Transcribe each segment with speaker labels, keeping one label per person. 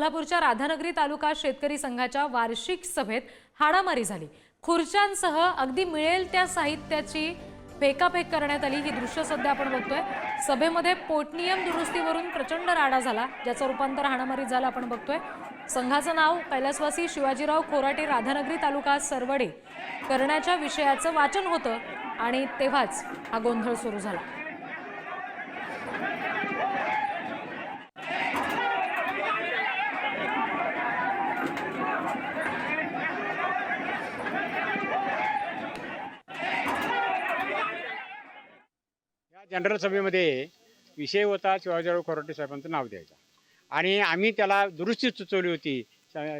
Speaker 1: कोल्हापूरच्या राधानगरी तालुका शेतकरी संघाच्या वार्षिक सभेत हाणामारी झाली. खुर्च्यांसह अगदी मिळेल त्या साहित्याची फेकाफेक करण्यात आली. ही दृश्य सध्या आपण बघतोय. सभेमध्ये पोटनियम दुरुस्तीवरून प्रचंड राडा झाला ज्याचं रूपांतर हाणामारीत झालं आपण बघतोय. संघाचं नाव कैलासवासी शिवाजीराव खोराटे राधानगरी तालुका सरवडे करण्याच्या विषयाचं वाचन होतं आणि तेव्हाच हा गोंधळ सुरू झाला.
Speaker 2: जनरल सभेमध्ये विषय होता शिवाजीराव खोराटे साहेबांचं नाव द्यायचं. आणि आम्ही त्याला दुरुस्ती सुचवली होती.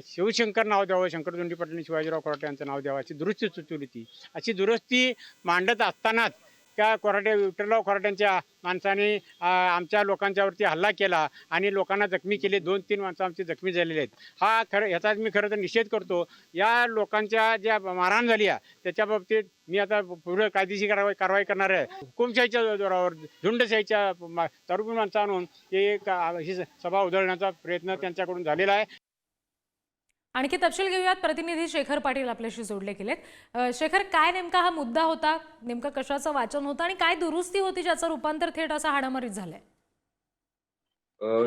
Speaker 2: शिवशंकर नाव द्यावं शंकरदोंडी पाटील शिवाजीराव खोराटे यांचं नाव द्यावं अशी दुरुस्ती सुचवली होती. अशी दुरुस्ती मांडत असतानाच त्या कोराटे विठ्ठलराव कोराट्यांच्या माणसाने आमच्या लोकांच्यावरती हल्ला केला आणि लोकांना जखमी केले. दोन तीन माणसं आमची जखमी झालेले आहेत. हा खरं ह्याचा मी खरं तर निषेध करतो. या लोकांच्या ज्या मारहाण झाली आहे त्याच्या बाबतीत मी आता पुढे कायदेशीर कारवाई कारवाई करणार आहे. हुकुमशाहीच्या जोरावर झुंडशाहीच्या मा- तरुण माणसं आणून हे ही सभा उधळण्याचा प्रयत्न त्यांच्याकडून झालेला आहे.
Speaker 1: आणखी तपशील घेऊयात. प्रतिनिधी शेखर पाटील आपल्याशी जोडले गेलेत. शेखर काय नेमका हा मुद्दा होता? नेमकं कशाचं वाचन होतं आणि काय दुरुस्ती होती ज्याचं रूपांतर थेट असं हाणामारीत झालंय?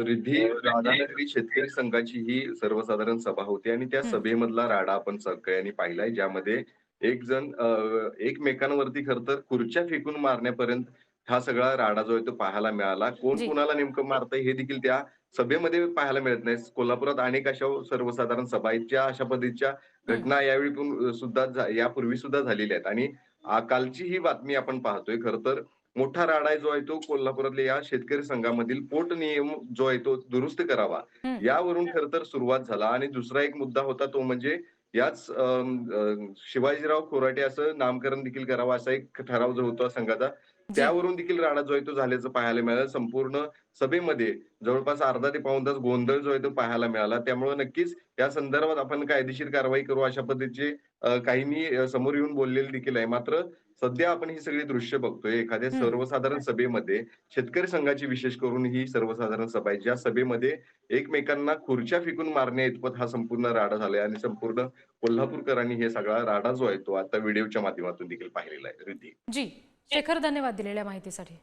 Speaker 3: रिद्धी राधानगरी शेतकरी संघाची ही सर्वसाधारण सभा होती आणि त्या. सभेमधला राडा आपण सगळ्यांनी पाहिलाय ज्यामध्ये एक जण एकमेकांवरती खर तर खुर्च्या फेकून मारण्यापर्यंत हा सगळा राडा जो आहे तो पाहायला मिळाला कोण
Speaker 1: जी.
Speaker 3: कोणाला नेमकं मारतंय हे देखील त्या सभेमध्ये पाहायला मिळत नाही कोल्हापुरात अनेक अशा सर्वसाधारण सभा आहेत ज्या अशा पद्धतीच्या घटना यावेळी पण सुद्धा झा- यापूर्वी सुद्धा झालेल्या आहेत आणि आ, कालची ही बातमी आपण पाहतोय खर तर मोठा राडा जो आहे तो कोल्हापुरातल्या या शेतकरी संघामधील पोट नियम जो आहे तो दुरुस्त करावा. यावरून खर तर सुरुवात झाला आणि दुसरा एक मुद्दा होता तो म्हणजे याच अम, अम, शिवाजीराव खोराटे असं नामकरण देखील करावं असा एक ठराव जो होता संघाचा. त्यावरून देखील राडा जो आहे तो झाल्याचं पाहायला मिळालं. संपूर्ण सभेमध्ये जवळपास अर्धा ते पाऊण तास गोंधळ जो आहे तो पाहायला मिळाला. त्यामुळे नक्कीच या संदर्भात आपण कायदेशीर कारवाई करू अशा पद्धतीचे काहींनी समोर येऊन बोललेले देखील आहे. मात्र सध्या आपण ही सगळी दृश्य बघतोय. एखाद्या. सर्वसाधारण सभेमध्ये शेतकरी संघाची विशेष करून ही सर्वसाधारण सभा आहे. ज्या सभेमध्ये एकमेकांना खुर्च्या फेकून मारण्या इतपत हा संपूर्ण राडा झालाय आणि संपूर्ण कोल्हापूरकरांनी हे सगळा राडा जो आहे तो आता व्हिडिओच्या माध्यमातून देखील पाहिलेला आहे. रिद्धी
Speaker 1: जी. शेखर धन्यवाद दिलेल्या माहितीसाठी.